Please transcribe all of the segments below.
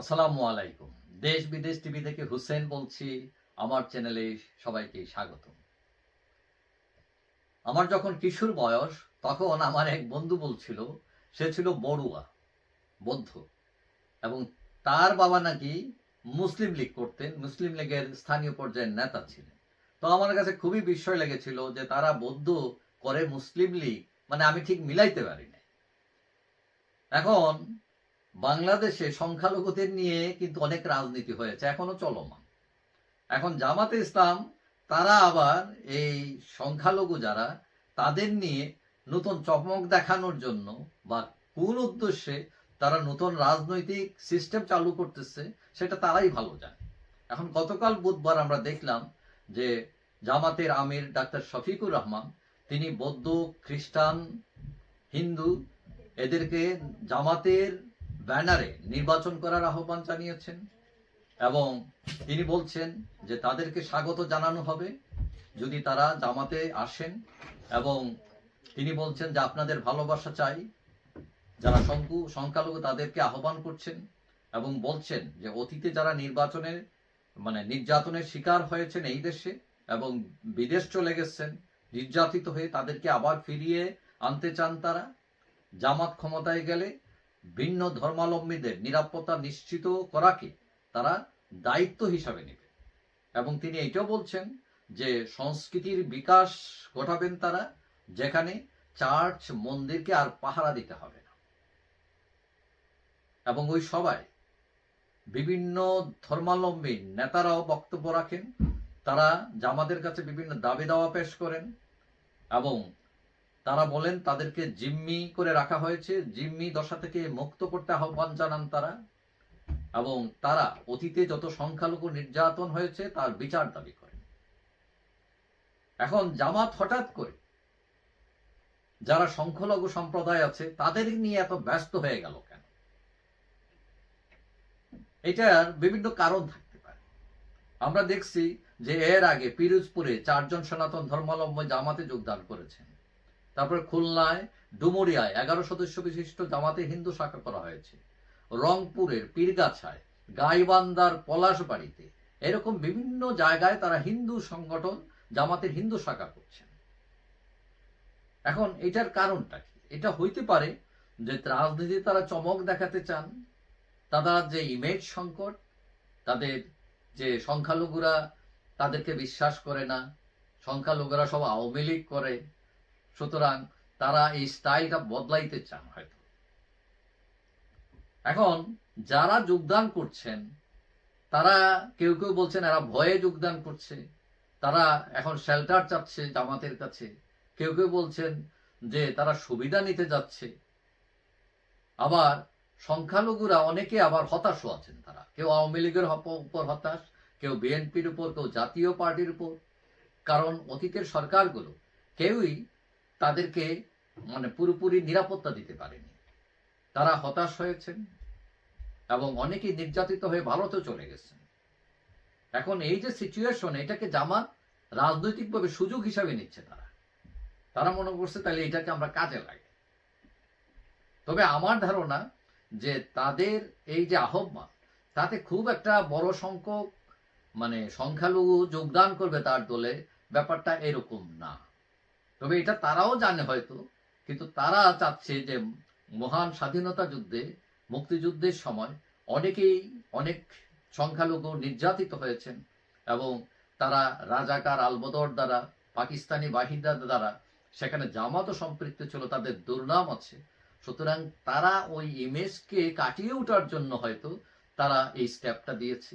আসসালামু আলাইকুম। দেশ বিদেশ টিভি থেকে হুসেন বলছি, আমার চ্যানেলে সবাইকে স্বাগত। আমার যখন কিশোর বয়স, তখন আমার এক বন্ধু বলছিল, সে ছিল বড়ুয়া বৌদ্ধ, এবং তার বাবা নাকি মুসলিম লীগ করতেন, মুসলিম লীগের স্থানীয় পর্যায়ের নেতা ছিলেন। তো আমার কাছে খুবই বিস্ময় লেগেছিল যে তারা বৌদ্ধ করে মুসলিম লীগ মানে আমি ঠিক মিলাইতে পারি না এখন বাংলাদেশে সংখ্যালঘুদের নিয়ে কিন্তু অনেক রাজনীতি হয়েছে, এখনও চলমান। এখন জামাতে ইসলাম, তারা আবার এই সংখ্যালঘু যারা, তাদের নিয়ে নতুন চমক দেখানোর জন্য বা কোন উদ্দেশ্যে তারা নতুন রাজনৈতিক সিস্টেম চালু করতেছে, সেটা তারাই ভালো জানে। এখন গতকাল বুধবার আমরা দেখলাম যে জামাতের আমির ডাক্তার শফিকুর রহমান, তিনি বৌদ্ধ, খ্রিস্টান, হিন্দু, এদেরকে জামাতের ব্যানারে নির্বাচন করার আহ্বান জানিয়েছেন এবং তিনি বলছেন যে তাদেরকে স্বাগত জানানো হবে যদি তারা জামাতে আসেন এবং তিনি বলছেন যে আপনাদের ভালোবাসা চাই, যারা সংকু সংখ্যালঘু তাদেরকে আহ্বান করছেন এবং বলছেন যে অতীতে যারা নির্বাচনের মানে নির্যাতনের শিকার হয়েছেন এই দেশে এবং বিদেশ চলে গেছেন, নির্যাতিত হয়ে তাদেরকে আবার ফিরিয়ে আনতে চান তারা, জামাত ক্ষমতায় গেলে ভিন্ন ধর্মাবলম্বীদের নিরাপত্তা নিশ্চিত করাকে তারা দায়িত্ব হিসাবে নেবে। এবং তিনি এটাও বলছেন যে সংস্কৃতির বিকাশ ঘটাবেন তারা, যেখানে চার্চ মন্দিরকে আর পাহারা দিতে হবে না। এবং ওই সবাই বিভিন্ন ধর্মাবলম্বী নেতারাও বক্তব্য রাখেন, তারা জামাদের কাছে বিভিন্ন দাবি দাওয়া পেশ করেন এবং তারা বলেন, তাদেরকে জিম্মি করে রাখা হয়েছে। জিম্মি দশা থেকে মুক্ত করতে আহ্বান জানান তারা। এবং তারা অতীতে যত সংখ্যালঘু নির্যাতন হয়েছে, তার বিচার দাবি করেন। এখন জামাত হঠাৎ করে যারা সংখ্যালঘু সম্প্রদায় আছে, তাদের নিয়ে এত ব্যস্ত হয়ে গেল কেন? এটার বিভিন্ন কারণ থাকতে পারে। আমরা দেখছি যে এর আগে পিরোজপুরে চারজন সনাতন ধর্মাবলম্বী জামাতে যোগদান করেছেন। তারপরে খুলনায়, ডুমুরিয়ায় এগারো সদস্য বিশিষ্ট জামাতে হিন্দু শাখা করা হয়েছে। রংপুরের পীরগাছায় গাইবান্দার পলাশবাড়িতে এরকম বিভিন্ন জায়গায় তারা হিন্দু সংগঠন, জামাতের হিন্দু শাখা করছেন। এখন এটার কারণটা কি? এটা হইতে পারে যে রাজনীতি তারা চমক দেখাতে চান তারা যে ইমেজ সংকট, তাদের যে সংখ্যালঘুরা তাদেরকে বিশ্বাস করে না, সংখ্যালঘুরা সব আওয়ামী লীগ করে সুতরাং তারা এই স্টাইলটা বদলাইতে চান হয়তো। এখন যারা যোগদান করছেন, তারা কেউ কেউ বলছেন এরা ভয়ে যোগদান করছে, তারা এখন শেল্টার চাচ্ছে জামাতের কাছে। কেউ কেউ বলছেন যে তারা সুবিধা নিতে যাচ্ছে। আবার সংখ্যালঘুরা অনেকে আবার হতাশও আছেন তারা। কেউ আওয়ামী লীগের উপর হতাশ, কেউ বিএনপির উপর, কেউ জাতীয় পার্টির উপর। কারণ অতীতের সরকারগুলো কেউই তাদেরকে মানে পুরোপুরি নিরাপত্তা দিতে পারেনি। তারা হতাশ হয়েছেন এবং অনেকেই নির্যাতিত হয়ে ভারতেও চলে গেছেন। এখন এই যে সিচুয়েশন এটাকে জামাত রাজনৈতিকভাবে সুযোগ হিসাবে নিচ্ছে তারা। তারা মনে করছে তাহলে এটাকে আমরা কাজে লাগে তবে আমার ধারণা যে তাদের এই যে আহ্বান, তাতে খুব একটা বড় সংখ্যক মানে সংখ্যালঘু যোগদান করবে তার দলে, ব্যাপারটা এরকম না। তবে এটা তারাও জানে হয়তো, কিন্তু তারা চাচ্ছে যে মহান স্বাধীনতা যুদ্ধে, মুক্তিযুদ্ধের সময় অনেকেই অনেক সংখ্যালঘু নির্যাতিত হয়েছেন এবং তারা রাজাকার আলবদর দ্বারা, পাকিস্তানি বাহিনীর দ্বারা সেখানে জামাতও সম্পৃক্ত ছিল, তাদের দুর্নাম আছে। সুতরাং তারা ওই ইমেজকে কাটিয়ে ওঠার জন্য হয়তো তারা এই স্টেপটা দিয়েছে।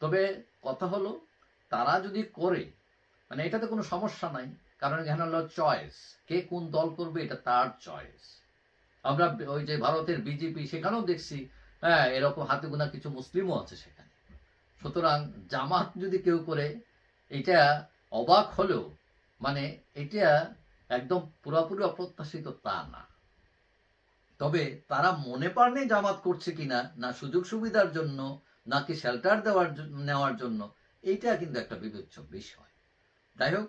তবে কথা হলো, তারা যদি করে মানে এটাতে কোনো সমস্যা নাই। কারণ এখানে হলো চয়েস কে কোন দল করবে, এটা তার চয়েস আমরা ওই যে ভারতের বিজেপি সেখানেও দেখছি হ্যাঁ এরকম হাতে গোনা কিছু মুসলিমও আছে সেখানে। সুতরাং জামাত যদি কেউ করে, এটা অবাক হলেও মানে এটা একদম পুরোপুরি অপ্রত্যাশিত তা না। তবে তারা মনে পারনে জামাত করছে কিনা, না সুযোগ সুবিধার জন্য, নাকি শেল্টার দেওয়ার নেওয়ার জন্য, এইটা কিন্তু একটা বিবেচ্য বিষয়। যাই হোক